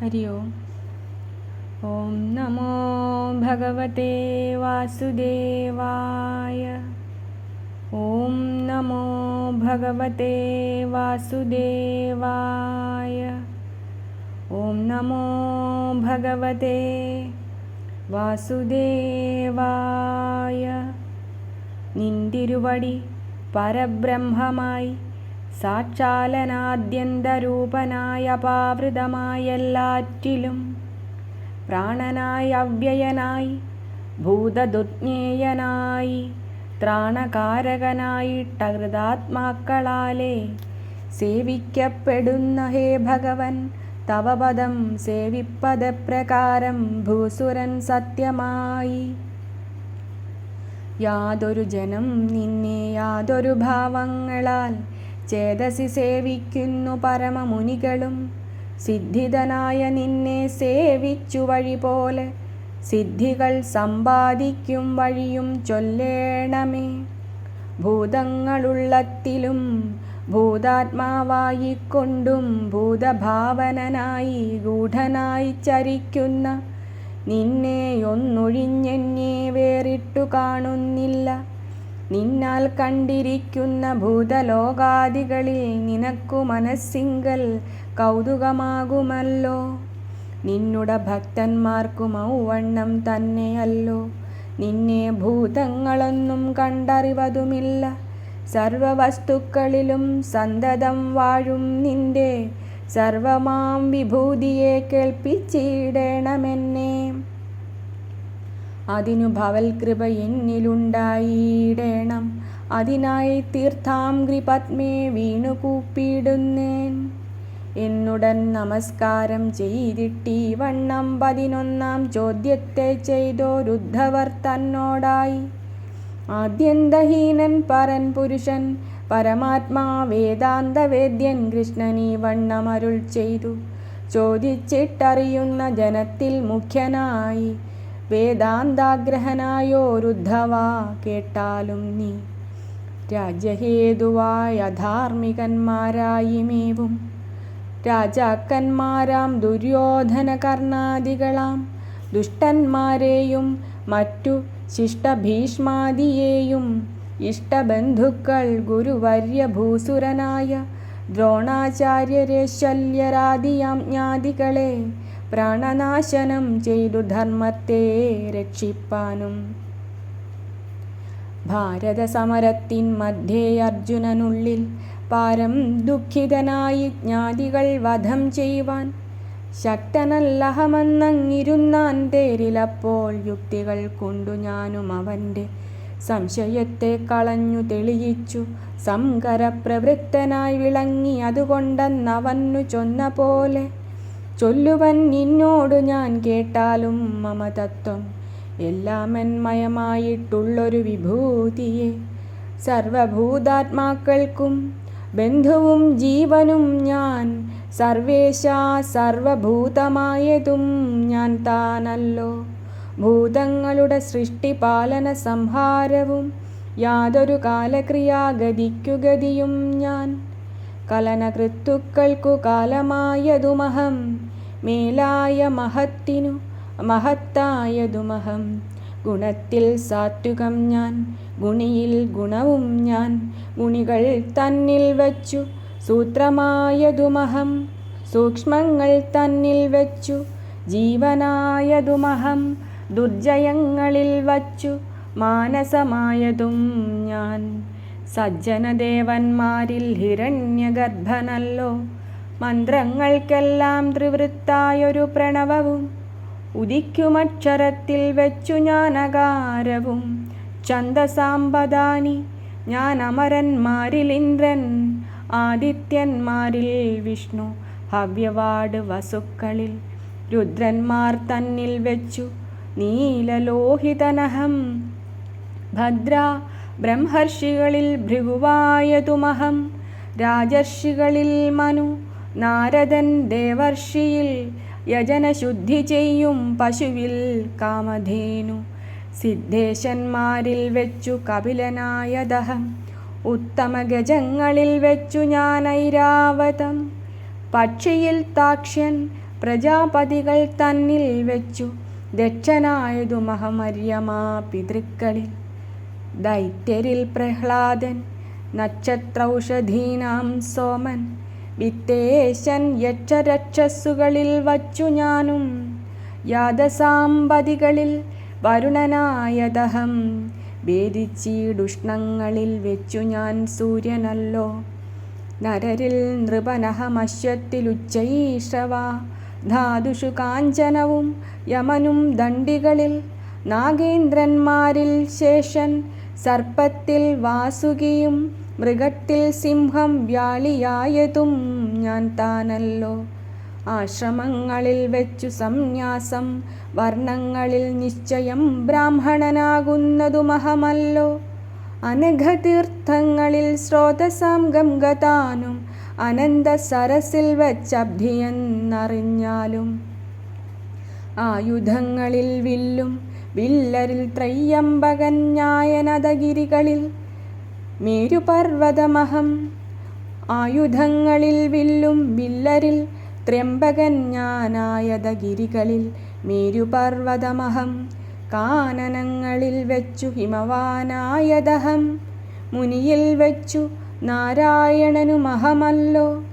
हरि ओम् ॐ नमो भगवते वासुदेवाय ॐ नमो भगवते वासुदेवाय ॐ नमो भगवते വാസുദേവായ നിന്തിരുവടി പരബ്രഹ്മമായി സാക്ഷാലനാദ്യന്തരൂപനായ പാവൃതമായെല്ലാറ്റിലും പ്രാണനായി അവ്യയനായി ഭൂതദുജ്ഞേയനായി ത്രാണകാരകനായിട്ട ഹൃദാത്മാക്കളാലെ സേവിക്കപ്പെടുന്ന ഹേ ഭഗവൻ. തവ പദം സേവിപ്പദപ്രകാരം ഭൂസുരൻ സത്യമായി. യാതൊരു ജനം നിന്നെ യാതൊരു ഭാവങ്ങളാൽ ചേതസി സേവിക്കുന്നു പരമമുനികളും. സിദ്ധിതനായ നിന്നെ സേവിച്ചു വഴി പോലെ സിദ്ധികൾ സമ്പാദിക്കും വഴിയും ചൊല്ലേണമേ. ഭൂതങ്ങളുള്ളത്തിലും ഭൂതാത്മാവായിക്കൊണ്ടും ഭൂതഭാവനനായി ഗൂഢനായി ചരിക്കുന്ന നിന്നെ ഒന്നൊഴിഞ്ഞെന്നെ വേറിട്ടു കാണുന്നില്ല. നിന്നാൽ കണ്ടിരിക്കുന്ന ഭൂതലോകാദികളിൽ നിനക്കു മനസ്സിങ്കൽ കൗതുകമാകുമല്ലോ. നിന്നുടെ ഭക്തന്മാർക്കും മൗവണ്ണം തന്നെയല്ലോ. നിന്നെ ഭൂതങ്ങളൊന്നും കണ്ടറിവതുമില്ല. സർവവസ്തുക്കളിലും സന്തതം വാഴും നിന്റെ സർവമാം വിഭൂതിയെ കേൾപ്പിച്ചിടണമെന്നേ. അതിനു ഭവൽകൃപ എന്നിലുണ്ടായിടേണം. അതിനായി തീർത്ഥാംഗ്രി പത്മേ വീണു കൂപ്പിടുന്നേൻ. എന്നുടൻ നമസ്കാരം ചെയ്തിട്ടീ വണ്ണം പതിനൊന്നാം ചോദ്യത്തെ ചെയ്തോരുദ്ധവർ തന്നോടായി. ആദ്യന്തഹീനൻ പരൻ പുരുഷൻ പരമാത്മാ വേദാന്ത വേദ്യൻ കൃഷ്ണനീ വണ്ണമരുൾ ചെയ്തു. ചോദിച്ചിട്ടറിയുന്ന ജനത്തിൽ മുഖ്യനായി. വേദാന്താഗ്രഹനായോരുദ്ധവ കേട്ടാലും നീ. രാജ്യഹേതുവായ ധാർമ്മികന്മാരായിമേവും. രാജാക്കന്മാരാം ദുര്യോധന കർണാദികളാം ദുഷ്ടന്മാരെയും മറ്റു ശിഷ്ടഭീഷ്മാദിയെയും ഇഷ്ടബന്ധുക്കൾ ഗുരുവര്യ ഭൂസുരനായ ദ്രോണാചാര്യരെ ശല്യരാദിയാജ്ഞാദികളെ പ്രാണനാശനം ചെയ്തു ധർമ്മത്തെ രക്ഷിപ്പാനും. ഭാരത സമരത്തിൻ മധ്യേ അർജുനനുള്ളിൽ പാരം ദുഃഖിതനായി ജ്ഞാതികൾ വധം ചെയ്യുവാൻ ശക്തനല്ലഹമെന്നങ്ങിരുന്നാൻ തേരിലപ്പോൾ യുക്തികൾ കൊണ്ടു ഞാനും അവന്റെ സംശയത്തെ കളഞ്ഞു തെളിയിച്ചു. സംകരപ്രവൃത്തനായി വിളങ്ങി അതുകൊണ്ടെന്നവന്നു ചൊന്ന പോലെ ചൊല്ലുവൻ നിന്നോട് ഞാൻ കേട്ടാലും മമതത്വം. എല്ലാമന്മയമായിട്ടുള്ളൊരു വിഭൂതിയെ. സർവഭൂതാത്മാക്കൾക്കും ബന്ധുവും ജീവനും ഞാൻ. സർവേശ സർവഭൂതമായതും ഞാൻ താനല്ലോ. ഭൂതങ്ങളുടെ സൃഷ്ടിപാലന സംഹാരവും യാതൊരു കാലക്രിയാഗതിക്കുഗതിയും ഞാൻ. കലനകൃത്തുക്കൾക്കു കാലമായതുമഹം മേലായ മഹത്തിനു മഹത്തായതുമഹം. ഗുണത്തിൽ സാത്വികം ഞാൻ ഗുണിയിൽ ഗുണവും ഞാൻ. ഗുണികൾ തന്നിൽ വച്ചു സൂത്രമായതുമഹം. സൂക്ഷ്മങ്ങൾ തന്നിൽ വച്ചു ജീവനായതുമഹം. ദുർജയങ്ങളിൽ വച്ചു മാനസമായതും ഞാൻ. സജ്ജനദേവന്മാരിൽ ഹിരണ്യഗർഭനല്ലോ മന്ത്രങ്ങൾക്കെല്ലാം ത്രിവൃത്തായൊരു പ്രണവവും ഉദിക്കുമക്ഷരത്തിൽ വെച്ചു ഞാൻ അകാരവും ഛന്ദസാമ്പദാനി ഞാൻ അമരന്മാരിൽ ഇന്ദ്രൻ ആദിത്യന്മാരിൽ വിഷ്ണു. ഹവ്യവാട് വസുക്കളിൽ രുദ്രന്മാർ തന്നിൽ വെച്ചു നീലലോഹിതനഹം. ഭദ്ര ബ്രഹ്മർഷികളിൽ ഭൃഗുവായതുമഹം. രാജർഷികളിൽ മനു നാരദൻ ദേവർഷിയിൽ യജനശുദ്ധി ചെയ്യും പശുവിൽ കാമധേനു. സിദ്ധേശന്മാരിൽ വെച്ചു കപിലനായദഹം ഉത്തമഗജങ്ങളിൽ വെച്ചു ഞാൻ ഐരാവതം പക്ഷിയിൽ താക്ഷ്യൻ പ്രജാപതികൾ തന്നിൽ വെച്ചു ദക്ഷനായതു മഹമര്യമാ പിതൃക്കളിൽ. ദൈത്യരിൽ പ്രഹ്ലാദൻ നക്ഷത്രൗഷധീനാം സോമൻ വിത്തേശൻ യക്ഷരക്ഷസ്സുകളിൽ വച്ചു ഞാനും. യാദസാമ്പതികളിൽ വരുണനായതഹം. വേദിച്ചീടുഷ്ണങ്ങളിൽ വെച്ചു ഞാൻ സൂര്യനല്ലോ. നരരിൽ നൃപനഹമശ്വത്തിലുച്ചൈഷവ ധാതുഷു കാഞ്ചനവും യമനും ദണ്ഡികളിൽ നാഗേന്ദ്രന്മാരിൽ ശേഷൻ സർപ്പത്തിൽ വാസുകിയും മൃഗത്തിൽ സിംഹം വ്യാളിയായതും ഞാൻ താനല്ലോ. ആശ്രമങ്ങളിൽ വെച്ചു സംന്യാസം വർണങ്ങളിൽ നിശ്ചയം ബ്രാഹ്മണനാകുന്നതു മഹമല്ലോ അനഘതീർത്ഥങ്ങളിൽ സ്രോതസാം ഗംഗതാനും അനന്ത സരസിൽ വെച്ചബ്ധിയെന്നറിഞ്ഞാലും. ആയുധങ്ങളിൽ വില്ലും വില്ലരിൽ ത്രയ്യംബകൻ ന്യായനദഗിരികളിൽ മേരുപർവതമഹം ആയുധങ്ങളിൽ വില്ലും വില്ലരിൽ ത്രയംബകൻ ഞാനായതഗിരികളിൽ മേരുപർവതമഹം കാനനങ്ങളിൽ വെച്ചു ഹിമവാനായതഹം. മുനിയിൽ വെച്ചു നാരായണനു നാരായണനുമഹമല്ലോ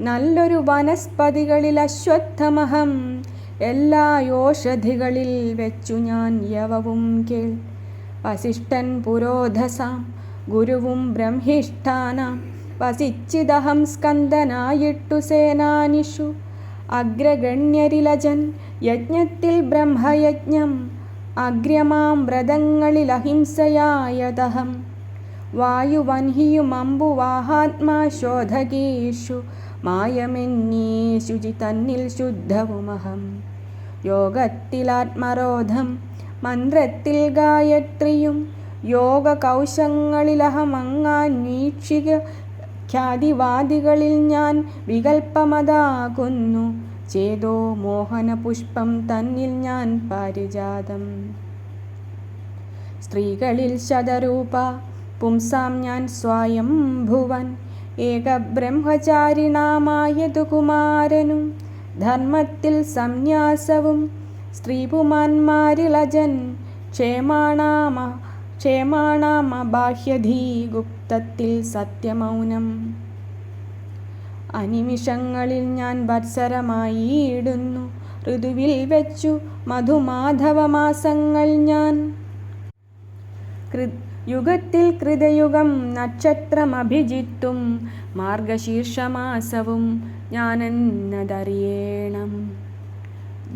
നല്ലൊരു വനസ്പതികളിൽ അശ്വത്ഥമഹം. എല്ലാ യോഷധികളിൽ വെച്ചു ഞാൻ യവവും കേൾ. വസിഷ്ഠൻ പുരോധസാം ഗുരുവും ബ്രഹ്മിഷ്ഠാനാം വസിച്ചിദഹം സ്കന്ദനായിട്ടു സേനാനിഷു. അഗ്രഗണ്യരിലജൻ യജ്ഞത്തിൽ ബ്രഹ്മയജ്ഞം അഗ്രമാം വ്രതങ്ങളിൽ അഹിംസയായതഹം. വായുവൻഹിയുമമ്പുവാഹാത്മാ ശോധകീഷു മായമെന്നീ ശുചി തന്നിൽ ശുദ്ധവുമഹം. യോഗത്തിലാത്മരോധം മന്ത്രത്തിൽ ഗായത്രിയും യോഗ കൗശങ്ങളിലഹമങ്ങാന്വീക്ഷിക ഖ്യാതിവാദികളിൽ ഞാൻ വികൽപ്പമതാകുന്നു. ചേതോ മോഹനപുഷ്പം തന്നിൽ ഞാൻ പാരിജാതം. സ്ത്രീകളിൽ ശതരൂപ പുംസാം ഞാൻ സ്വയം സ്വയംഭുവൻ. ഏകബ്രഹ്മചാരിണാമായതു കുമാരനും. ധർമ്മത്തിൽ സംന്യാസവും. സ്ത്രീപുമാന്മാരിലജൻ ക്ഷേമാണാമ ക്ഷേമാണാമ ബാഹ്യധീ ഗുപ്തത്തിൽ സത്യമൗനം. അനിമിഷങ്ങളിൽ ഞാൻ വത്സരമായിടുന്നു ഋതുവിൽ വെച്ചു മധുമാധവമാസങ്ങൾ ഞാൻ. യുഗത്തിൽ കൃതയുഗം നക്ഷത്രമഭിജിത്തും മാർഗശീർഷമാസവും ഞാനെന്നതറിയേണം.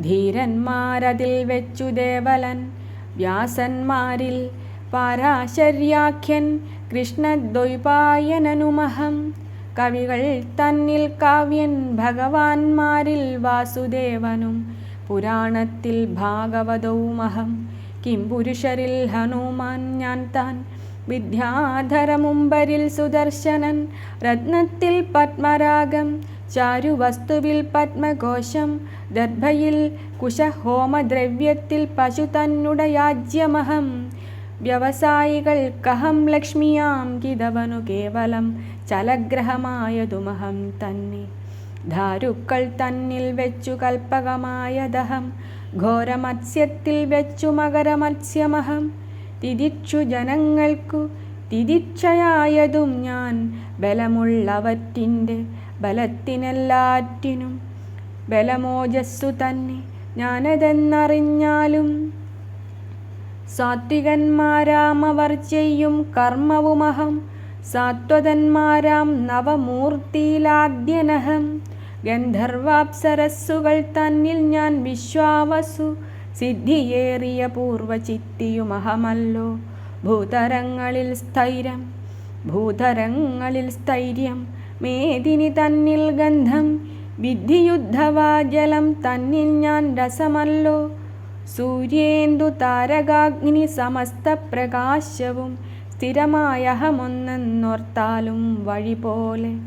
ധീരന്മാരതിൽ വെച്ചു ദേവലൻ വ്യാസന്മാരിൽ പാരാശര്യാഖ്യൻ കൃഷ്ണദ്വൈപായനനുമഹം. കവികൾ തന്നിൽ കാവ്യൻ ഭഗവാൻമാരിൽ വാസുദേവനും. പുരാണത്തിൽ ഭാഗവതവുമഹം. കിംപുരുഷരിൽ ഹനുമാൻ ഞാൻ താൻ. വിദ്യാധരമുമ്പരിൽ സുദർശനൻ. രത്നത്തിൽ പത്മരാഗം. ചാരുവസ്തുവിൽ പത്മകോശം. ദർഭയിൽ കുശഹോമദ്രവ്യത്തിൽ പശു തന്നുടയാജ്യമഹം. വ്യവസായികൾക്കഹം ലക്ഷ്മിയാം കിതവനു കേവലം ചലഗ്രഹമായതുമഹം തന്നെ. ധാരുക്കൾ തന്നിൽ വെച്ചു കൽപ്പകമായതഹം ഘോരമത്സ്യത്തിൽ വെച്ചു മകരമത്സ്യമഹം. തിരിച്ചു ജനങ്ങൾക്കു തിരിച്ചയായതും ഞാൻ ബലമുള്ളവറ്റിന്റെ ബലത്തിനെല്ലാറ്റിനും ബലമോജസ്സു തന്നെ. ഞാനതെന്നറിഞ്ഞാലും സാത്വികന്മാരാമവർ ചെയ്യും കർമ്മവുമഹം. സാത്വതന്മാരാം നവമൂർത്തിയിലാദ്യനഹം. ഗന്ധർവാപ്സരസ്സുകൾ തന്നിൽ ഞാൻ വിശ്വാവസു. സിദ്ധിയേറിയ പൂർവചിത്തിയുമഹമല്ലോ ഭൂതരങ്ങളിൽ സ്ഥൈര്യം ഭൂതരങ്ങളിൽ സ്ഥൈര്യം. മേദിനി തന്നിൽ ഗന്ധം വിദ്ധിയുദ്ധവാജലം തന്നിൽ ഞാൻ രസമല്ലോ. സൂര്യേന്ദു താരകാഗ്നി സമസ്ത പ്രകാശവും സ്ഥിരമായഹമൊന്നെന്നോർത്താലും വഴി പോലെ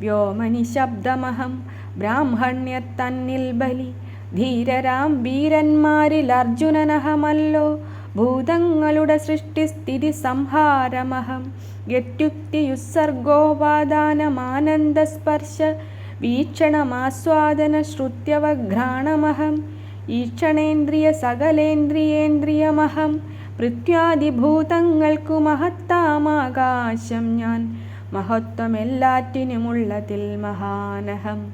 വ്യോമനി ശബ്ദമഹം ബ്രാഹ്മണ്യത്തന്നിൽ ബലി. ധീരരാം വീരന്മാരിൽ അർജുനനഹമല്ലോ. ഭൂതങ്ങളുടെ സൃഷ്ടിസ്ഥിതി സംഹാരമഹം. ഗത്യുക്തിയുസ്സർഗോപാദാനമാനന്ദസ്പർശ വീക്ഷണമാസ്വാദന ശ്രുത്യവഘ്രാണമഹം ഈക്ഷണേന്ദ്രിയ സകലേന്ദ്രിയേന്ദ്രിയമഹം. പൃഥ്വാദിഭൂതങ്ങൾക്കു മഹത്താമാകാശം ഞാൻ. മഹത്വമെല്ലാറ്റിനുമുള്ളതിൽ മഹാനഹം.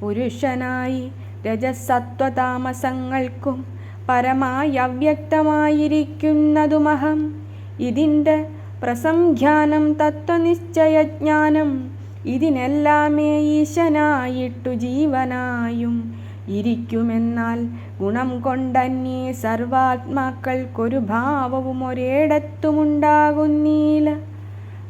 പുരുഷനായി രജസത്വതാമസങ്ങൾക്കും പരമായി അവ്യക്തമായിരിക്കുന്നതുമഹം. ഇതിന്റെ പ്രസംഖ്യാനം തത്വനിശ്ചയജ്ഞാനം. ഇതിനെല്ലാമേ ഈശനായിട്ടു ജീവനായും ഇരിക്കുമെന്നാൽ ഗുണം കൊണ്ടന്യേ സർവാത്മാക്കൾക്കൊരു ഭാവവും ഒരേടത്തുമുണ്ടാകുന്നീല.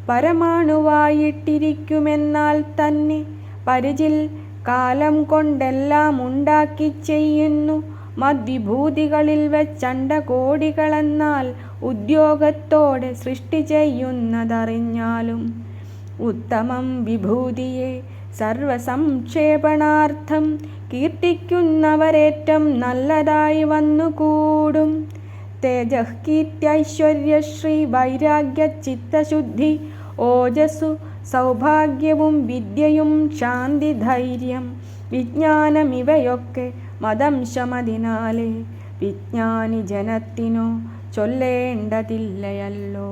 പരമാണുവായിട്ടിരിക്കുമെന്നാൽ തന്നെ പരിചിൽ കാലം കൊണ്ടെല്ലാം ഉണ്ടാക്കി ചെയ്യുന്നു മദ്വിഭൂതികളിൽ വെച്ചണ്ട കോടികളെന്നാൽ ഉദ്യോഗത്തോടെ സൃഷ്ടി ചെയ്യുന്നതറിഞ്ഞാലും ഉത്തമം വിഭൂതിയെ സർവസംക്ഷേപണാർത്ഥം കീർത്തിക്കുന്നവരേറ്റം നല്ലതായി വന്നുകൂടും. തേജഃകീർത്യൈശ്വര്യശ്രീ വൈരാഗ്യ ചിത്തശുദ്ധി ഓജസ്സു സൗഭാഗ്യവും വിദ്യയും ശാന്തി ധൈര്യം വിജ്ഞാനം ഇവയൊക്കെ മതംശമതിനാലേ വിജ്ഞാനി ജനത്തിനോ ചൊല്ലേണ്ടതില്ലയല്ലോ.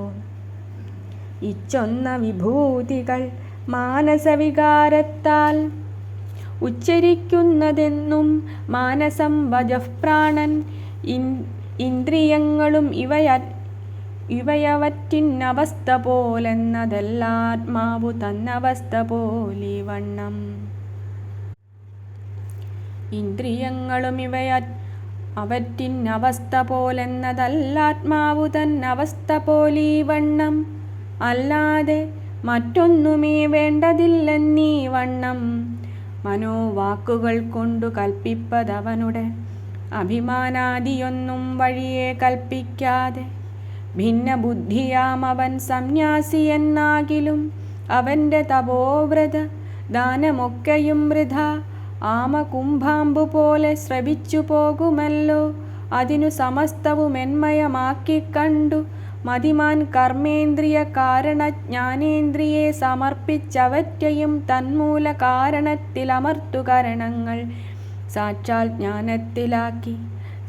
ഇച്ചൊന്ന വിഭൂതികൾ മാനസവികാരത്താൽ. ഉച്ചരിക്കുന്നതെന്നും മാനസം വജഃപ്രാണൻ ഇന്ദ്രിയങ്ങളും ഇവയ ഇവയവറ്റിനവസ്ഥ പോലെന്നതെല്ലാത്മാവു തന്നവസ്ഥ പോലെ വണ്ണം ഇന്ദ്രിയങ്ങളും ഇവയ അവറ്റിനവസ്ഥ പോലെന്നതല്ലാത്മാവു തന്നവസ്ഥ പോലീവണ്ണം. അല്ലാതെ മറ്റൊന്നുമേ വേണ്ടതില്ലെന്നീ വണ്ണം. മനോവാക്കുകൾ കൊണ്ടു കൽപ്പിപ്പതവനുടെ അഭിമാനാദിയൊന്നും വഴിയെ കൽപ്പിക്കാതെ ഭിന്ന ബുദ്ധിയാം അവൻ സന്യാസി എന്നാകിലും അവന്റെ തപോവ്രത ദാനമൊക്കെയും വൃഥ. ആമ കുംഭാമ്പു പോലെ ശ്രവിച്ചു പോകുമല്ലോ അതിനു സമസ്തവും എന്മയമാക്കി മതിമാൻ കർമ്മേന്ദ്രിയ കാരണ ജ്ഞാനേന്ദ്രിയെ സമർപ്പിച്ചവറ്റയും തന്മൂല കാരണത്തിലമർത്തുകരണങ്ങൾ സാക്ഷാൽ ജ്ഞാനത്തിലാക്കി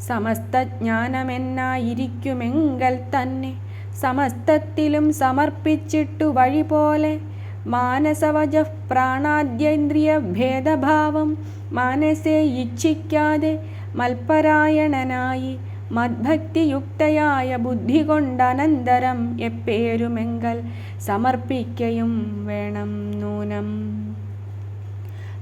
സമസ്ത ജ്ഞാനമെന്നായിരിക്കുമെങ്കൽ തന്നെ. സമസ്തത്തിലും സമർപ്പിച്ചിട്ടു വഴി പോലെ മാനസവജ പ്രാണാദ്യേന്ദ്രിയ ഭേദഭാവം മാനസേ ഇച്ഛിക്കാതെ മൽപരായണനായി മദ്ഭക്തിയുക്തയായ ബുദ്ധി കൊണ്ടനന്തരം എപ്പേരുമെങ്കൽ സമർപ്പിക്കയും വേണം നൂനം.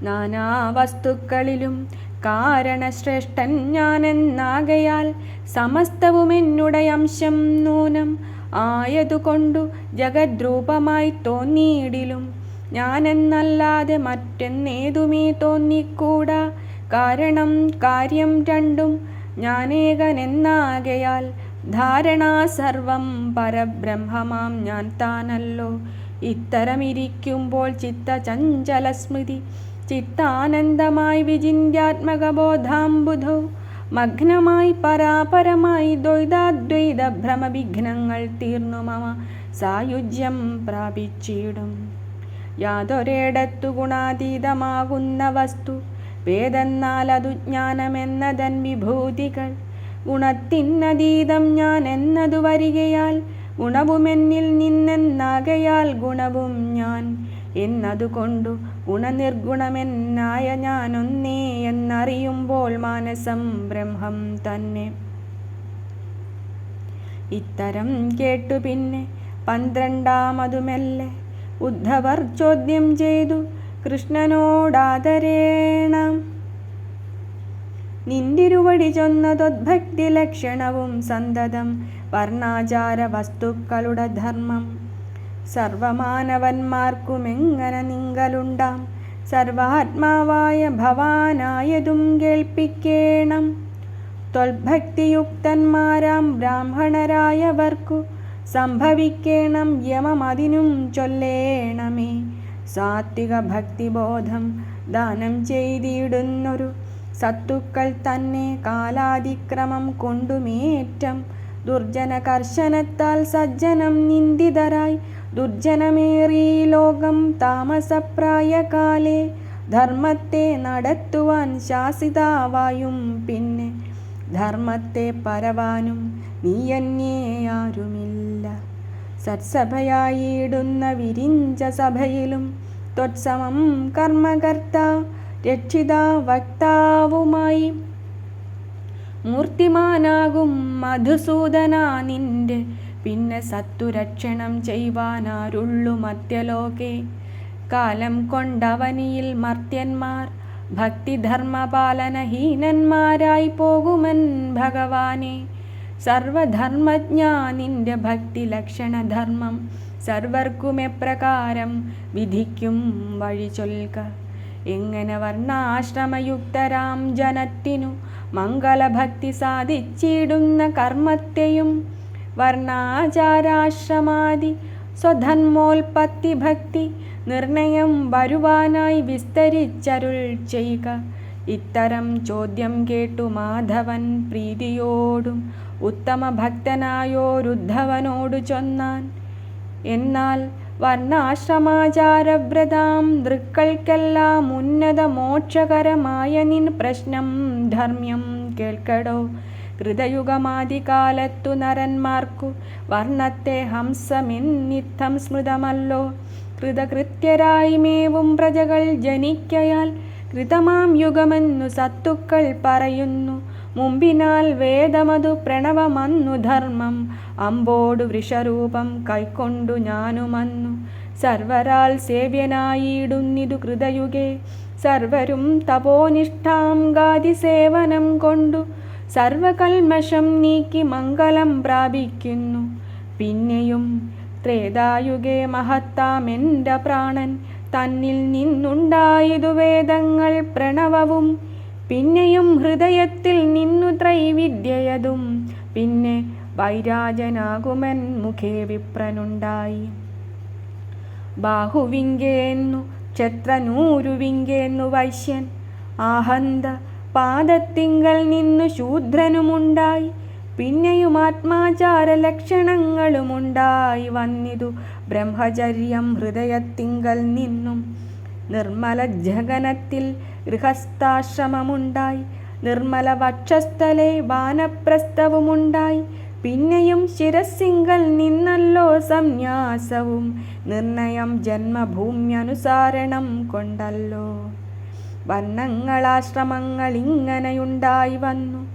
നാനാ വസ്തുക്കളിലും കാരണശ്രേഷ്ഠൻ ഞാനെന്നാകയാൽ സമസ്തവും എന്നുടെ അംശം നൂനം. ആയതുകൊണ്ടു ജഗദ്രൂപമായി തോന്നിയിടിലും ഞാനെന്നല്ലാതെ മറ്റെന്നേതുമേ തോന്നിക്കൂടാ. കാരണം കാര്യം രണ്ടും ഞാനേകനെന്നാകയാൽ ധാരണാ സർവം പരബ്രഹ്മമാം ഞാൻ താനല്ലോ. ഇത്തരമിരിക്കുമ്പോൾ ചിത്തചഞ്ചല സ്മൃതി ചിത്താനന്ദമായി വിചിന്യാത്മകബോധാംബുധോ മഗ്നമായി പരാപരമായി ദ്വൈതാദ്വൈത ഭ്രമവിഘ്നങ്ങൾ തീർന്നു മമ സായുജ്യം പ്രാപിച്ചിടും. യാതൊരിടത്തു ഗുണാതീതമാകുന്ന വസ്തു വേദെന്നാൽ അതു ജ്ഞാനമെന്നതൻ വിഭൂതികൾ. ഗുണത്തിനതീതം ഞാൻ എന്നതു വരികയാൽ ഗുണവുമെന്നിൽ നിന്നെന്നാകയാൽ ഗുണവും ഞാൻ. എന്നതുകൊണ്ടു ഗുണനിർഗുണമെന്നായ ഞാനൊന്നേ എന്നറിയുമ്പോൾ മാനസം ബ്രഹ്മം തന്നെ. ഇത്തരം കേട്ടു പിന്നെ പന്ത്രണ്ടാമതുമെല്ലെ. ഉദ്ധവർ ചോദ്യം ചെയ്തു കൃഷ്ണനോടാദരേണ. നിന്തിരുവടി ചൊന്നതൊദ്ഭക്തി ലക്ഷണവും സന്തതം വർണാചാര വസ്തുക്കളുടെ ധർമ്മം. സർവമാനവന്മാർക്കുമെങ്ങനെ നിങ്കലുണ്ടാം? സർവാത്മാവായ ഭവാനായതും കേൾപ്പിക്കേണം. തൊൽഭക്തിയുക്തന്മാരാം ബ്രാഹ്മണരായവർക്കു സംഭവിക്കേണം യമമതിനും ചൊല്ലേണമേ. സാത്വിക ഭക്തിബോധം ദാനം ചെയ്തിടുന്നൊരു സത്തുക്കൾ തന്നെ കാലാതിക്രമം കൊണ്ടുമേറ്റം. ദുർജന കർശനത്താൽ സജ്ജനം നിന്ദിതരായി ദുർജനമേറി ലോകം താമസപ്രായകാലേ ധർമ്മത്തെ നടത്തുവാൻ ശാസിതാവായും പിന്നെ ധർമ്മത്തെ പരവാനും നീയന്യേയാരുമില്ല സത്സഭയായിടുന്ന വിരിഞ്ച സഭയിലും ത്വത്സമം കർമ്മകർത്ത രക്ഷിത വക്താവുമായി മൂർത്തിമാനാകും മധുസൂദന നിന്റെ. പിന്നെ സത്തുരക്ഷണം ചെയ്യുവാനാരുള്ളു മധ്യലോകെ കാലം കൊണ്ടവനിയിൽ മർത്യന്മാർ ഭക്തിധർമ്മപാലനഹീനന്മാരായി പോകുമൻ ഭഗവാനെ. സർവധർമ്മജ്ഞാ നിന്റെ ഭക്തി ലക്ഷണധർമ്മം സർവർക്കും എപ്രകാരം വിധിക്കും വഴി ചൊൽക. എങ്ങനെ വർണാശ്രമയുക്തരാം ജനത്തിനു മംഗളഭക്തി സാധിച്ചിടുന്ന കർമ്മത്തെയും വർണാചാരാശ്രമാതി സ്വധർമ്മോൽപത്തി ഭക്തി നിർണയം വരുവാനായി വിസ്തരിച്ചരുൾ ചെയ്യുക. ഇത്തരം ചോദ്യം കേട്ടു മാധവൻ പ്രീതിയോടും ഉത്തമ ഭക്തനായോരുദ്ധവനോടു ചൊന്നാൻ. എന്നാൽ വർണാശ്രമാചാരവ്രതാം ദൃക്കൾക്കെല്ലാം ഉന്നത മോക്ഷകരമായ നിൻ പ്രശ്നം ധർമ്മ്യം കേൾക്കടോ. ഹൃദയുഗമാദികാലത്തു നരന്മാർക്കു വർണത്തെ ഹംസമെന്നിത്തം സ്മൃതമല്ലോ. കൃതകൃത്യരായി മേവും പ്രജകൾ ജനിക്കയാൽ കൃതമാം യുഗമെന്നു സത്തുക്കൾ പറയുന്നു. മുമ്പിനാൽ വേദമതു പ്രണവമന്നു ധർമ്മം. അമ്പോടു വൃഷരൂപം കൈക്കൊണ്ടു ഞാനുമന്നു. സർവരാൽ സേവ്യനായിടുന്നിതു കൃതയുഗേ. സർവരും തപോനിഷ്ഠാം ഗാതി സേവനം കൊണ്ടു. സർവകൽമഷം നീക്കി മംഗളം പ്രാപിക്കുന്നു. പിന്നെയും ത്രേതായുഗേ മഹത്താമെന്റെ പ്രാണൻ. തന്നിൽ നിന്നുണ്ടായതു വേദങ്ങൾ പ്രണവവും പിന്നെയും ഹൃദയത്തിൽ നിന്നു ത്രൈവിദ്യയതും പിന്നെ വൈരാജനാകുമൻ മുഖേ വിപ്രനുണ്ടായി. ബാഹുവിങ്കേന്നു ക്ഷത്രനൂരുവിങ്കേന്നു വൈശ്യൻ ആഹന്ത പാദത്തിങ്കൽ നിന്നു ശൂദ്രനുമുണ്ടായി പിന്നെയും ആത്മാചാര ലക്ഷണങ്ങളുമുണ്ടായി വന്നിതു ബ്രഹ്മചര്യം ഹൃദയത്തിങ്കൽ നിന്നും നിർമ്മല ജഗനത്തിൽ ഗൃഹസ്ഥാശ്രമമുണ്ടായി. നിർമ്മല വക്ഷസ്ഥലെ വാനപ്രസ്ഥവുമുണ്ടായി. പിന്നെയും ശിരസിങ്കൽ നിന്നല്ലോ സംന്യാസവും. നിർണയം ജന്മഭൂമ്യനുസാരണം കൊണ്ടല്ലോ. വർണങ്ങളാശ്രമങ്ങൾ ഇങ്ങനെയുണ്ടായി വന്നു.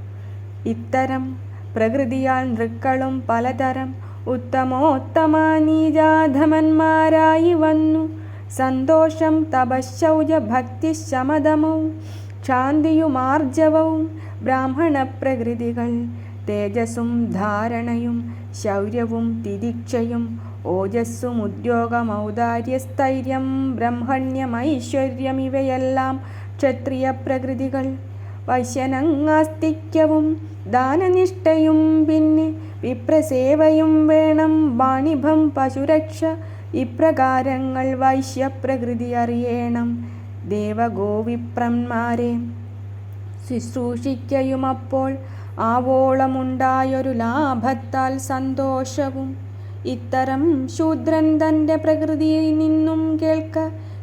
ഇത്തരം പ്രകൃതിയാൽ നൃക്കളും പലതരം ഉത്തമോത്തമ നീജാധമന്മാരായി വന്നു. സന്തോഷം തപശൗച ഭക്തി ശമതമവും ശാന്തിയുമാർജവവും ബ്രാഹ്മണ പ്രകൃതികൾ തേജസ്സും ധാരണയും ശൗര്യവും തിദിക്ഷയും ഓജസ്സും ഉദ്യോഗമൗദാര്യസ്ഥൈര്യം ബ്രഹ്മണ്യമൈശ്വര്യം ഇവയെല്ലാം ക്ഷത്രിയ പ്രകൃതികൾ വൈശ്യനങ്ങാസ്തിക്യവും ദാനനിഷ്ഠയും പിന്നെ വിപ്രസേവയും വേണം. വാണിഭം പശുരക്ഷ ഇപ്രകാരങ്ങൾ വൈശ്യപ്രകൃതി അറിയണം. ദേവഗോവിപ്രന്മാരെ ശുശ്രൂഷിക്കയുമപ്പോൾ ആവോളമുണ്ടായൊരു ലാഭത്താൽ സന്തോഷവും. ഇത്തരം ശൂദ്രൻ തന്റെ പ്രകൃതിയിൽ നിന്നും കേൾക്ക.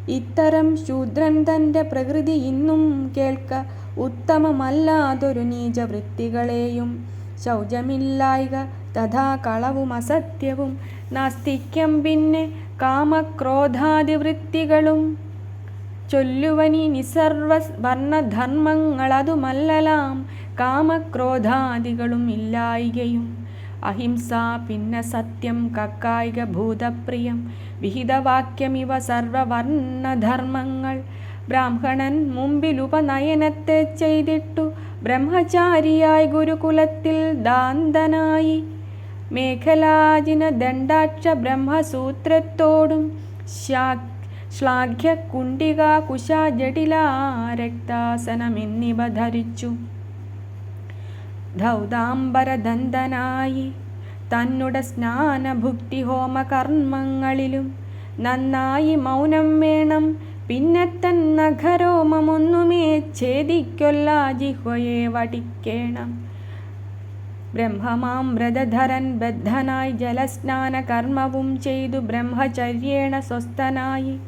ഇത്തരം ശൂദ്രൻ തന്റെ പ്രകൃതി ഇന്നും കേൾക്ക. ഉത്തമമല്ലാതൊരു നീചവൃത്തികളെയും ശൗചമില്ലായ്ക തഥാ കളവും അസത്യവും നാസ്തിക്യം പിന്നെ കാമക്രോധാതിവൃത്തികളും. ചൊല്ലുവനി നിസർവ വർണധർമ്മങ്ങളതുമല്ലലാം കാമക്രോധാദികളും ഇല്ലായികയും അഹിംസ പിന്നെ സത്യം കക്കായിക ഭൂതപ്രിയം. വിഹിതവാക്യമിവ സർവവർണധർമ്മങ്ങൾ ബ്രാഹ്മണൻ മുമ്പിലുപനയനത്തെ ചെയ്തിട്ടു. ബ്രഹ്മചാരിയായി ഗുരുകുലത്തിൽ ദാന്തനായി. മേഖലാജിന ദണ്ഡാക്ഷ ബ്രഹ്മസൂത്രത്തോടും ശ്ലാഘ്യ കുണ്ടിക കുശ ജടില രക്താസനം എന്നിവ ധരിച്ചു. ധൗതാംബരദന്തനായി. തന്നുടെ സ്നാനഭുക്തി ഹോമകർമ്മങ്ങളിലും നന്നായി മൗനം വേണം പിന്നെ നഖരോമൊന്നുമേ ഛേദിക്കൊല്ലാ ജിഹ്വയെ വടിക്കേണം. ബ്രഹ്മമാം വ്രതധരൻ ബദ്ധനായി ജലസ്നാന കർമ്മവും ചെയ്തു ബ്രഹ്മചര്യേണ സ്വസ്ഥനായി.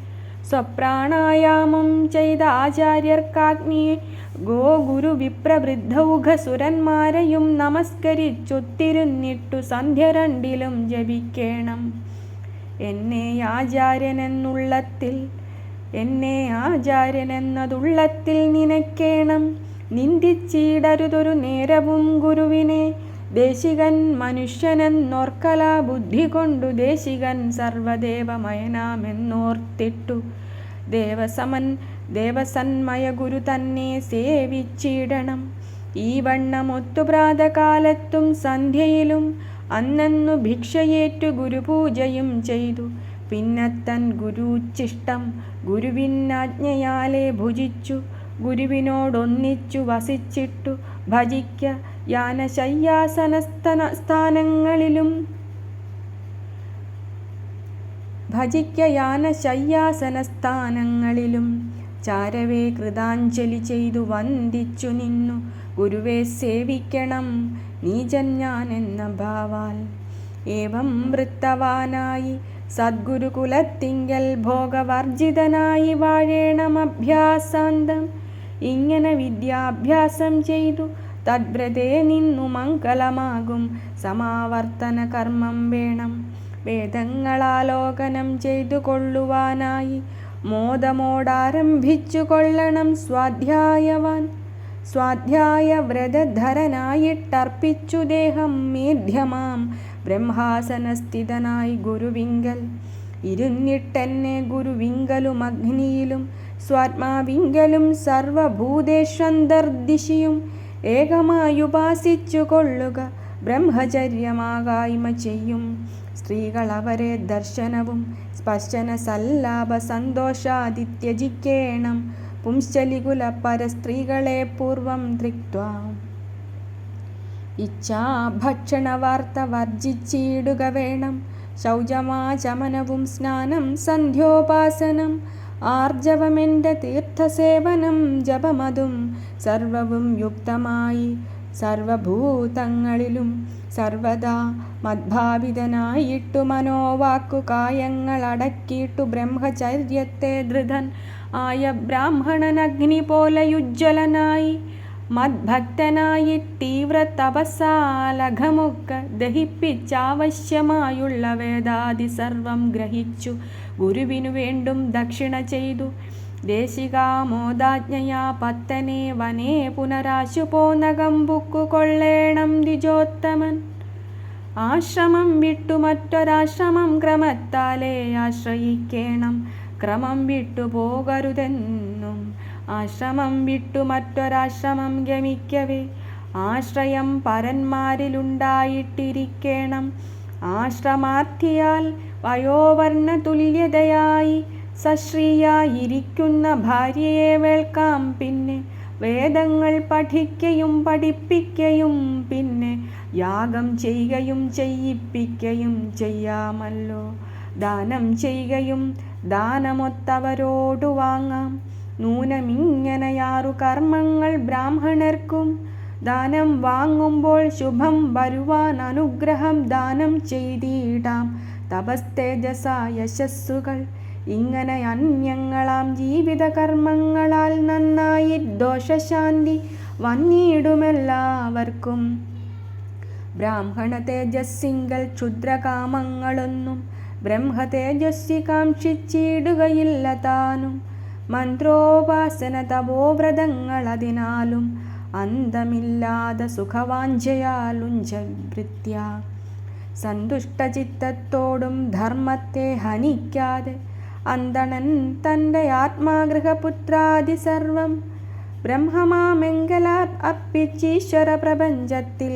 സ്വപ്രാണായാമം ചെയ്ത ആചാര്യർക്കാഗ്നി ഗോഗുരു വിപ്രവൃദ്ധൗഘസുരന്മാരെയും നമസ്കരിച്ചൊത്തിരുന്നിട്ടു സന്ധ്യ രണ്ടിലും ജപിക്കേണം. എന്നെ ആചാര്യനെന്നുള്ളത്തിൽ എന്നെ ആചാര്യനെന്നതുള്ളത്തിൽ നിനക്കേണം. നിന്ദിച്ചിടരുതൊരു നേരവും ഗുരുവിനെ. ദേശികൻ മനുഷ്യനെന്നോർക്കല ബുദ്ധി കൊണ്ടു ദേശികൻ സർവദേവമയനാമെന്നോർത്തിട്ടു. ദേവസമൻ ദേവസന്മയ ഗുരു തന്നെ സേവിച്ചിടണം. ഈ വണ്ണമൊത്തു പ്രാതകാലത്തും സന്ധ്യയിലും അന്നു ഭിക്ഷയേറ്റു ഗുരുപൂജയും ചെയ്തു. പിന്നത്തൻ ഗുരുവിൻ ഗുരുവിനാജ്ഞയാലെ ഭുജിച്ചു. ഗുരുവിനോടൊന്നിച്ചു വസിച്ചിട്ടു ഭജിക്ക യാനശയ്യാസനസ്ഥന സ്ഥാനങ്ങളിലും. ഭജിക്ക യാനശയ്യാസനസ്ഥാനങ്ങളിലും ചാരവേ കൃതാഞ്ജലി ചെയ്തു വന്ദിച്ചു നിന്നു. ഗുരുവെ സേവിക്കണം നീജൻ ഞാൻ എന്ന ഭാവാൽ. ഏവം വൃത്തവാനായി സദ്ഗുരുകുലത്തിങ്കൽ ഭോഗവർജിതനായി വാഴേണമഭ്യാസാന്തം. ഇങ്ങനെ വിദ്യാഭ്യാസം ചെയ്തു. തദ്വ്രതേ നിന്നു മംഗളമാകും. സമാവർത്തന കർമ്മം വേണം. വേദങ്ങളാലോകനം ചെയ്തു കൊള്ളുവാനായി. മോദമോടാരംഭിച്ചു കൊള്ളണം സ്വാധ്യായവാൻ. സ്വാധ്യായ വ്രതധരനായിട്ടർപ്പിച്ചു ദേഹം മേധ്യമാം. ബ്രഹ്മാസനസ്ഥിതനായി ഗുരുവിങ്കൽ. ഇരുന്നിട്ടെന്നെ ഗുരുവിങ്കലും അഗ്നിയിലും സ്വാത്മാവിങ്കലും സർവഭൂതേഷന്തർദിശിയും ഏകമായുപാസിച്ചു കൊള്ളുക ബ്രഹ്മചര്യമാകായ്മ ചെയ്യും. സ്ത്രീകൾ അവരെ ദർശനവും സ്പർശന സല്ലാപ സന്തോഷാദിത്യജിക്കേണം. പുംശലികുല പരസ്ത്രീകളെ പൂർവം ധൃക്വാ ഇച്ഛാഭക്ഷണവാർത്ത വർജിച്ചിടുക വേണം. ശൗചമാചമനവും സ്നാനം സന്ധ്യോപാസനം ആർജവമെന്റെ തീർത്ഥസേവനം ജപമതും സർവവും യുക്തമായി സർവഭൂതങ്ങളിലും സർവദാ മദ്ഭാവിതനായിട്ടു മനോവാക്കു കായങ്ങളടക്കിയിട്ടു ബ്രഹ്മചര്യത്തെ ധൃതൻ ആയ ബ്രാഹ്മണനഗ്നി പോലെ യുജ്വലനായി മദ്ഭക്തനായി തീവ്ര തപസാലഘമൊക്കെ ദഹിപ്പിച്ചാവശ്യമായുള്ള വേദാദി സർവം ഗ്രഹിച്ചു. ഗുരുവിനു വേണ്ടും ദക്ഷിണ ചെയ്തു. ദേശികാമോദാജ്ഞയാ പത്തനെ വനേ പുനരാശു പോന്നകം കൊള്ളേണം ദ്വിജോത്തമൻ. ആശ്രമം വിട്ടു മറ്റൊരാശ്രമം ക്രമത്താലേ ആശ്രയിക്കേണം. ക്രമം വിട്ടു പോകരുതെന്നും ആശ്രമം വിട്ടു മറ്റൊരാശ്രമം ഗമിക്കവേ. ആശ്രയം പരന്മാരിലുണ്ടായിട്ടിരിക്കണം. ആശ്രമാർത്ഥിയാൽ വയോവർണ തുല്യതയായി സശ്രീയായിരിക്കുന്ന ഭാര്യയെ വേൾക്കാം പിന്നെ. വേദങ്ങൾ പഠിക്കയും പഠിപ്പിക്കയും പിന്നെ. യാഗം ചെയ്യുകയും ചെയ്യിപ്പിക്കയും ചെയ്യാമല്ലോ. ദാനം ചെയ്യുകയും ദാനമൊത്തവരോടു വാങ്ങാം. നൂനമിങ്ങനെയാറു കർമ്മങ്ങൾ ബ്രാഹ്മണർക്കും ദാനം വാങ്ങുമ്പോൾ ശുഭം വരുവാൻ അനുഗ്രഹം ദാനം ചെയ്തിടാം. തപസ്തേജസ യശസ്സുകൾ. ഇങ്ങനെ അന്യങ്ങളാം ജീവിത കർമ്മങ്ങളാൽ നന്നായി ദോഷശാന്തി വന്നിടുമെല്ലാവർക്കും. ബ്രാഹ്മണ തേജസ്സിങ്കൽ ക്ഷുദ്രകാമങ്ങളൊന്നും ബ്രഹ്മ തേജസ്സി കാക്ഷിച്ചിടുകയില്ല താനും. മന്ത്രോപാസന തപോവ്രതങ്ങളതിനാലും അന്തമില്ലാതെ സുഖവാഞ്ചയാലുഞ്ചവൃത്യ സന്തുഷ്ടചിത്തത്തോടും ധർമ്മത്തെ ഹനിക്കാതെ അന്തണൻ തന്റെ ആത്മാഗൃഹപുത്രാദി സർവം ബ്രഹ്മമാമെങ്കല അപ്പിച്ചീശ്വര പ്രപഞ്ചത്തിൽ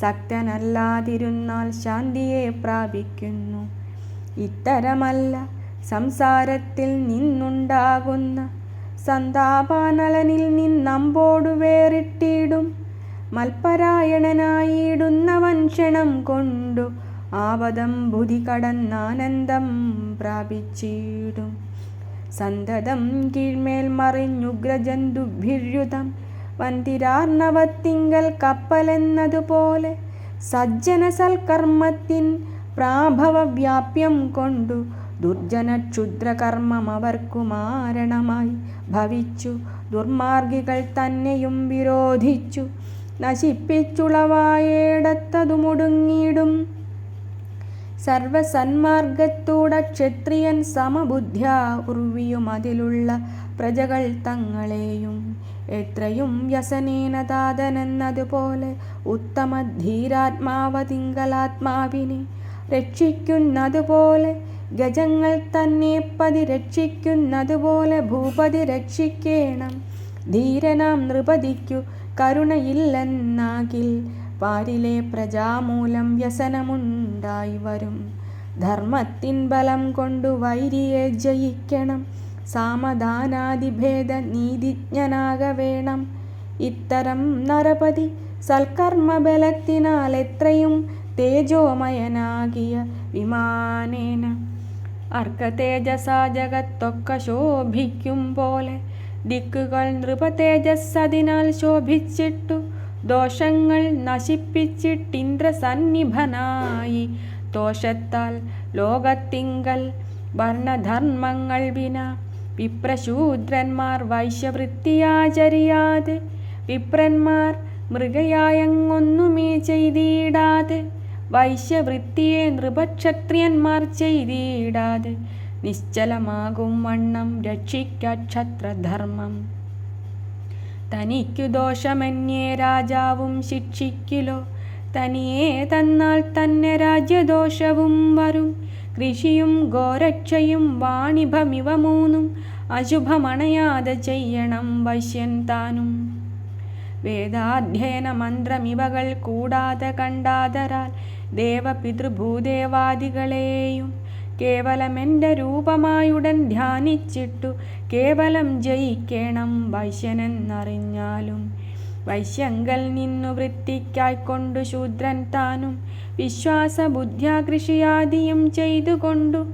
സക്തനല്ലാതിരുന്നാൽ ശാന്തിയെ പ്രാപിക്കുന്നു. ഇത്തരമല്ല സംസാരത്തിൽ നിന്നുണ്ടാകുന്ന സന്താപാനലനിൽ നിന്നമ്പോടു വേറിട്ടിടും. മൽപരായണനായിടുന്നവൻ ക്ഷണം കൊണ്ടു ആപദം ബുധി കടന്നാനന്ദം പ്രാപിച്ചിടും. സന്തതം കീഴ്മേൽ മറിഞ്ഞുഗ്രജന്തുഭിര്യുതം വന്തിരാർണവത്തിങ്കൽ കപ്പലെന്നതുപോലെ സജ്ജന സൽക്കർമ്മത്തിൻ പ്രാഭവവ്യാപ്യം കൊണ്ടു ദുർജന ക്ഷുദ്രകർമ്മം അവർക്കു മാരണമായി ഭവിച്ചു. ദുർമാർഗികൾ തന്നെയും വിരോധിച്ചു. നശിപ്പിച്ചുളവായേടത്തതു മുടുങ്ങിയിടും സർവസന്മാർഗത്തൂടെ ക്ഷത്രിയൻ സമബുദ്ധ്യ ഉർവിയും അതിലുള്ള പ്രജകൾ തങ്ങളെയും. എത്രയും വ്യസനീനതാതനെന്നതുപോലെ ഉത്തമ ധീരാത്മാവതിങ്കലാത്മാവിനെ രക്ഷിക്കുന്നതുപോലെ ഗജങ്ങൾ തന്നെ പതി രക്ഷിക്കുന്നതുപോലെ ഭൂപതി രക്ഷിക്കേണം. ധീരനാം നൃപതിക്കു കരുണയില്ലെന്നാകിൽ പാരിലെ പ്രജാമൂലം വ്യസനമുണ്ടായി വരും. ധർമ്മത്തിൻ ബലം കൊണ്ടു വൈരിയെ ജയിക്കണം. സാമധാനാതിഭേദ നീതിജ്ഞനാക വേണം. ഇത്തരം നരപതി സൽക്കർമ്മബലത്തിനാൽ എത്രയും തേജോമയനാകിയ വിമാനേന. അർക്കതേജസാ ജഗത്തൊക്കെ ശോഭിക്കും പോലെ. ദിക്കുകൾ നൃപതേജസ്സതിനാൽ ശോഭിച്ചിട്ടു. ദോഷങ്ങൾ നശിപ്പിച്ചിട്ടിന്ദ്രസന്നിഭനായി. ദോഷത്താൽ ലോകത്തിങ്കൽ വർണധർമ്മങ്ങൾ വിന. വിപ്രശൂദ്രന്മാർ വൈശ്യവൃത്തിയാചരിയാതെ. വിപ്രന്മാർ മൃഗയായങ്ങൊന്നുമേ ചെയ്തിടാതെ. വൈശ്യവൃത്തിയെ നൃപക്ഷത്രിയന്മാർ ചെയ്തിടാതെ നിശ്ചലമാകും വണ്ണം രക്ഷിക്കക്ഷത്രധർമ്മം തനിക്കു ദോഷമന്യേ രാജാവും ശിക്ഷിക്കിലോ. തനിയെ തന്നാൽ തന്നെ രാജ്യദോഷവും വരും. കൃഷിയും ഗോരക്ഷയും വാണിഭമിവ മൂന്നും അശുഭമണയാതെ ചെയ്യണം വശ്യൻ താനും. വേദാധ്യയന മന്ത്രമിവകൾ കൂടാതെ കണ്ടാതരാൽ ദേവപിതൃഭൂദേവാദികളെയും കേവലം എന്റെ രൂപമായുടൻ ധ്യാനിച്ചിട്ടു കേവലം ജയിക്കണം വൈശ്യനെന്നറിഞ്ഞാലും. വൈശ്യങ്കൽ നിന്നു വൃത്തിക്കായിക്കൊണ്ടു ശൂദ്രൻ താനും വിശ്വാസ വിശ്വാസബുദ്ധ്യാ കൃഷിയാദിയും ചെയ്തുകൊണ്ടു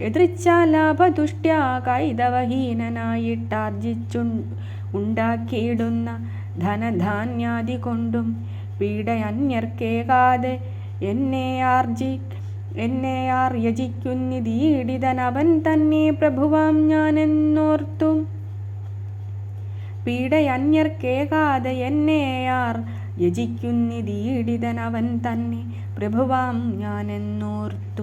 എതിർച്ചാലാഭതുഷ്ട്യാ കൈതവഹീനനായിട്ടാർജിച്ചു ഉണ്ടാക്കിയിടുന്ന ധനധാന്യാദി കൊണ്ടും പീഡയന്യർക്കേകാതെ എന്നെ ആർജി എന്നെ ആർ യജിക്കുന്നിതീഡിതനവൻ തന്നെ പ്രഭുവാം ഞാനെന്നോർത്തു. പീഡയന്യർക്കേകാതെ എന്നെ ആർ യജിക്കുന്നിതീടിതനവൻ തന്നെ പ്രഭുവാം ഞാനെന്നോർത്തു.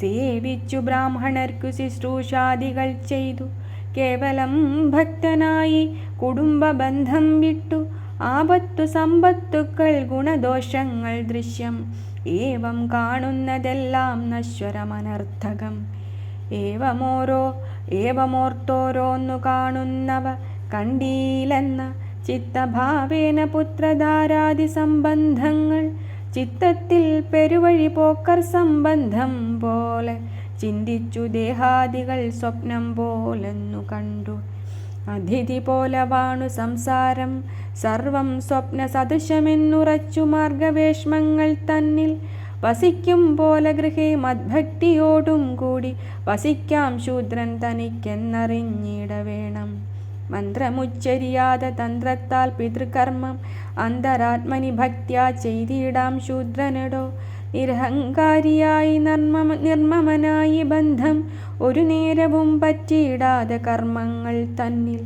സേവിച്ചു ബ്രാഹ്മണർക്കു ശുശ്രൂഷാദികൾ ചെയ്തു. കേവലം ഭക്തനായി കുടുംബ ബന്ധം വിട്ടു. ആപത്തു സമ്പത്തുക്കൾ ഗുണദോഷങ്ങൾ ദൃശ്യം ഏവം കാണുന്നതെല്ലാം നശ്വരമനർത്ഥകം. ഏവമോരോ ഏവമോർത്തോരോന്നു കാണുന്നവ കണ്ടീലെന്ന ചിത്തഭാവേന പുത്രധാരാദി സംബന്ധങ്ങൾ ചിത്തത്തിൽ പെരുവഴി പോക്കർ സംബന്ധം പോലെ ചിന്തിച്ചു ദേഹാദികൾ സ്വപ്നം പോലെന്നു കണ്ടു. അതിഥി പോലെ വാണു സംസാരം. സർവം സ്വപ്ന സദൃശമെന്നുറച്ചു മാർഗവേഷ്മങ്ങൾ തന്നിൽ. വസിക്കും പോലെ ഗൃഹേ മദ്ഭക്തിയോടും കൂടി. വസിക്കാം ശൂദ്രൻ തനിക്കെന്നറിഞ്ഞിട വേണം മന്ത്രമുച്ചരിയാതെ തന്ത്രത്താൽ പിതൃകർമ്മം. അന്തരാത്മനി ഭക്തിയാ ചെയ്തിടാം ശൂദ്രനടോ. നിരഹങ്കാരിയായി നർമ്മ നിർമ്മമനായി ബന്ധം ഒരു നേരവും പറ്റിയിടാതെ കർമ്മങ്ങൾ തന്നിൽ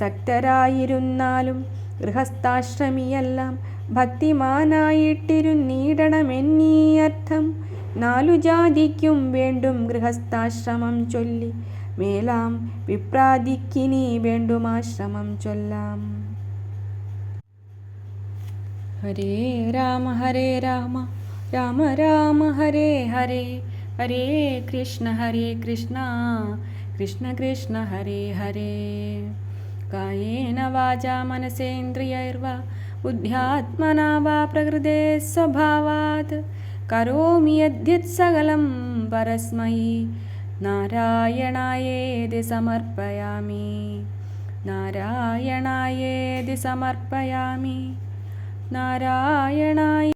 സക്തരായിരുന്നാലും ഗൃഹസ്ഥാശ്രമിയെല്ലാം ഭക്തിമാനായിട്ടിരുന്നീടണമെന്നീ അർത്ഥം നാലു ജാതിക്കും വേണ്ടും ഗൃഹസ്ഥാശ്രമം ചൊല്ലി മേലാം വിപ്രാതിക്കിനി വേണ്ടുമാശ്രമം ചൊല്ലാം. ഹരേ രാമ ഹരേ രാമ. രാമ രാമ ഹരേ ഹരേ ഹരേ കൃഷ്ണ ഹരേ കൃഷ്ണ കൃഷ്ണ കൃഷ്ണ ഹരേ ഹരേ കായേന വാചാ മനസേന്ദ്രിയൈർവാ ബുദ്ധ്യാത്മനാ വാ പ്രകൃതേ സ്വഭാവാത് കരോമി യദ്യത് സകലം പരസ്മൈ നാരായണായേതി സമർപ്പയാമി നാരായണായേതി സമർപ്പയാമി നാരായണായ